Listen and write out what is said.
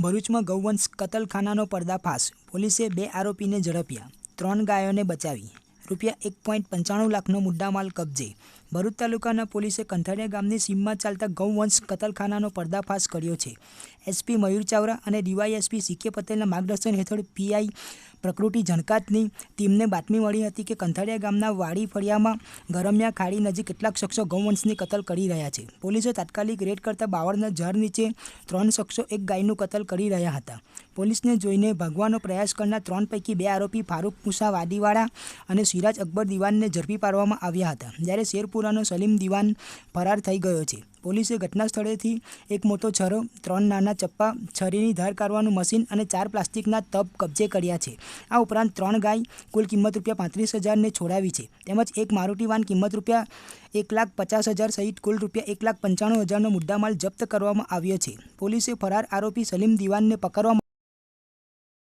ભરૂચમાં ગૌવંશ કતલખાનાનો પર્દાફાશ. પોલીસે બે આરોપીને ઝડપ્યા. ત્રણ ગાયોને બચાવી. રૂપિયા એક પોઈન્ટ પંચાણું લાખનો મુદ્દામાલ કબજે. ભરૂચ તાલુકાના પોલીસે કંથારિયા ગામની સીમમાં ચાલતા ગૌવંશ કતલખાનાનો પર્દાફાશ કર્યો છે. એસપી મયુર ચાવરા અને ડીવાયએસપી સીકે પટેલના માર્ગદર્શન હેઠળ પીઆઈ પ્રકૃતિ જણકાતની ટીમને બાતમી મળી હતી કે કંથારિયા ગામના વાડી ફળિયામાં ગરમિયા ખાડી નજીક કેટલાક શખ્સો ગૌવંશની કતલ કરી રહ્યા છે. પોલીસે તાત્કાલિક રેડ કરતા બાવળના ઝાડ નીચે ત્રણ શખ્સો એક ગાયનું કતલ કરી રહ્યા હતા. પોલીસને જોઈને ભાગવાનો પ્રયાસ કરનાર ત્રણ પૈકી બે આરોપી ફારૂક મુસા વાડીવાળા અને સિરાજ અકબર દિવાનને ઝડપી પાડવામાં આવ્યા હતા. જ્યારે શેરપુરાનો સલીમ દિવાન ફરાર થઈ ગયો છે. પોલીસે ઘટના સ્થળેથી એક મોટો છરો, ત્રણ નાના ચપ્પા, છરીની ધાર કાઢવાનું મશીન અને ચાર પ્લાસ્ટિકના તબ કબજે કર્યા છે. આ ઉપરાંત ત્રણ ગાય, કુલ કિંમત રૂપિયા પાંત્રીસ હજારને છોડાવી છે. તેમજ એક મારુતિ વાન કિંમત રૂપિયા એક લાખ પચાસ હજાર સહિત કુલ રૂપિયા એક લાખ પંચાણું હજારનો મુદ્દામાલ જપ્ત કરવામાં આવ્યો છે. પોલીસે ફરાર આરોપી સલીમ દિવાનને પકડવા